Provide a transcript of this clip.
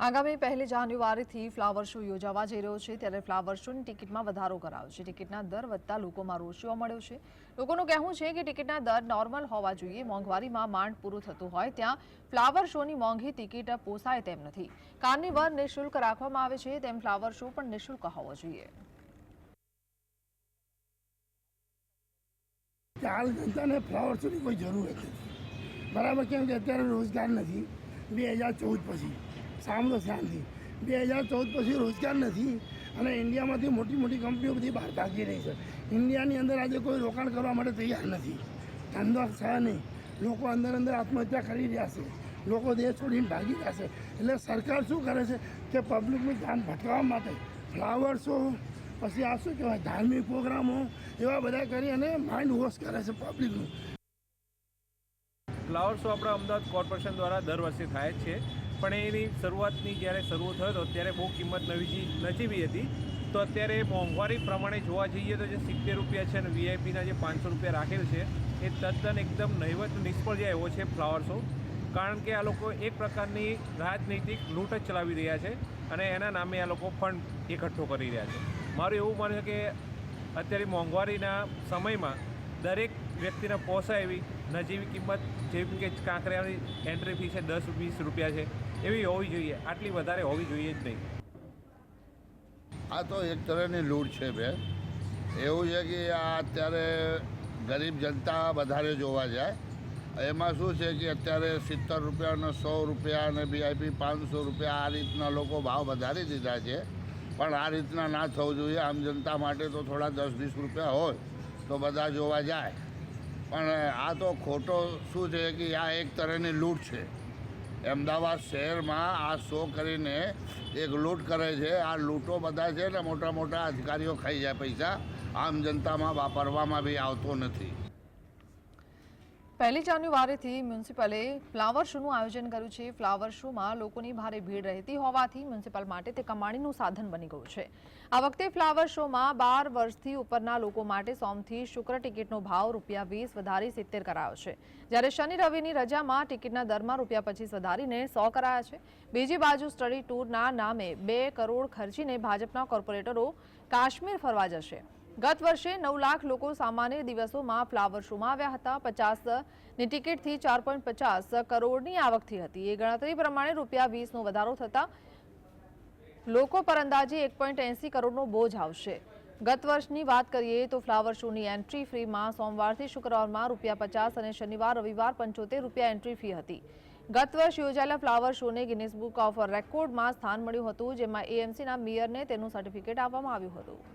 આગામી પહેલી જાન્યુઆરીથી ફ્લાવર શો યોજાવા જઈ રહ્યો છે ત્યારે ફ્લાવર શોની ટિકિટમાં વધારો કરાયો છે. ટિકિટના દર વધતા લોકોમાં રોષ જોવા મળ્યો છે. લોકોનું કહેવું છે કે ટિકિટના દર નોર્મલ હોવા જોઈએ. મોંઘવારીમાં માંડ પૂરું થતું હોય ત્યાં ફ્લાવર શોની મોંઘી ટિકિટ પોસાય તેમ નથી. કાર્નિવલ નિઃશુલ્ક રાખવામાં આવે છે તેમ ફ્લાવર શો પણ નિઃશુલ્ક હોવો જોઈએ. હાલ જનતાને ફ્લાવર શોની કોઈ જરૂર નથી. બરાબર, કેમ કે અત્યારે રોજગાર નથી. બે હજાર ચૌદ પછી. સાંભળો શાંતિ. બે હજાર ચૌદ પછી રોજગાર નથી અને ઇન્ડિયામાંથી મોટી મોટી કંપનીઓ બધી બહાર ભાગી રહી છે. ઇન્ડિયાની અંદર આજે કોઈ રોકાણ કરવા માટે તૈયાર નથી. ધંધો છે નહીં. લોકો અંદર અંદર આત્મહત્યા કરી રહ્યા છે. લોકો દેશ છોડીને ભાગી રહ્યા છે. એટલે સરકાર શું કરે છે કે પબ્લિકનું ધ્યાન ભટકાવવા માટે ફ્લાવર શો પછી આ શું કહેવાય, ધાર્મિક પ્રોગ્રામો એવા બધા કરી અને માઇન્ડ વોશ કરે છે પબ્લિકનું ફ્લાવર શો આપણા અમદાવાદ કોર્પોરેશન દ્વારા દર વર્ષે થાય છે. પણ એની શરૂઆતની જ્યારે શરૂ થયો હતો, ત્યારે બહુ કિંમત નવી નજીવી હતી. તો અત્યારે મોંઘવારી પ્રમાણે જોવા જઈએ તો જે સિત્તેર રૂપિયા છે અને વીઆઈપીના જે પાંચસો રૂપિયા રાખેલ છે, એ તદ્દન એકદમ નહિવત નિષ્ફળ જાય એવો છે ફ્લાવર શો કારણ કે આ લોકો એક પ્રકારની રાજનૈતિક લૂંટ જ ચલાવી રહ્યા છે અને એના નામે આ લોકો ફંડ એકઠો કરી રહ્યા છે. મારું એવું માનવું છે કે અત્યારે મોંઘવારીના સમયમાં દરેક વ્યક્તિને પોસાય એવી નજીવી કિંમત, જેમ કે કાંકરિયાની એન્ટ્રી ફી છે દસ, વીસ રૂપિયા છે, એવી હોવી જોઈએ. આટલી વધારે હોવી જોઈએ જ નહીં. આ તો એક તરહની લૂંટ છે બેન એવું છે કે આ અત્યારે ગરીબ જનતા વધારે જોવા જાય. એમાં શું છે કે અત્યારે સિત્તેર રૂપિયાને સો રૂપિયા અને બીઆઈપી પાંચસો રૂપિયા આ રીતના લોકો ભાવ વધારી દીધા છે. પણ આ રીતના ના થવું જોઈએ. આમ જનતા માટે તો થોડા દસ, વીસ રૂપિયા હોય તો બધા જોવા જાય. પણ આ તો ખોટો શું છે કે આ એક તરહની લૂંટ છે. અમદાવાદ શહેરમાં આ શો કરીને એક લૂંટ કરે છે. આ લૂંટો બધા છે ને મોટા મોટા અધિકારીઓ ખાઈ જાય પૈસા. આમ જનતામાં વાપરવામાં બી આવતો નથી. પહેલી જાન્યુઆરીથી મ્યુનિસિપલે ફ્લાવર શોનું આયોજન કર્યું છે. ફ્લાવર શોમાં લોકોની ભારે ભીડ રહેતી હોવાથી મ્યુનિસિપલ માટે તે કમાણીનું સાધન બની ગયું છે. આ વખતે ફ્લાવર શોમાં બાર વર્ષથી ઉપરના લોકો માટે સોમથી શુક્ર ટિકિટનો ભાવ રૂપિયા વીસ વધારી સિત્તેર કરાયો છે. જ્યારે શનિ રવિની રજામાં ટિકિટના દરમાં રૂપિયા પચીસ વધારીને સો કરાયા છે. બીજી બાજુ સ્ટડી ટૂરના નામે બે કરોડ ખર્ચીને ભાજપના કોર્પોરેટરો કાશ્મીર ફરવા જશે. ગત વર્ષે નવ લાખ લોકો સામાન્ય દિવસોમાં ફ્લાવર શોમાં આવ્યા હતા. પચાસની ટિકિટથી ચાર પોઈન્ટ પચાસ કરોડની આવકથી હતી. એ ગણતરી પ્રમાણે રૂપિયા વીસનો વધારો થતા લોકો પર અંદાજે એક પોઈન્ટ એંસી કરોડનો બોજ આવશે. ગત વર્ષની વાત કરીએ તો ફ્લાવર શોની એન્ટ્રી ફીમાં સોમવારથી શુક્રવારમાં રૂપિયા પચાસ અને શનિવાર, રવિવાર પંચોતેર રૂપિયા એન્ટ્રી ફી હતી. ગત વર્ષ યોજાયેલા ફ્લાવર શોને ગિનિસ બુક ઓફ રેકોર્ડમાં સ્થાન મળ્યું હતું, જેમાં એએમસીના મેયરને તેનું સર્ટિફિકેટ આપવામાં આવ્યું હતું.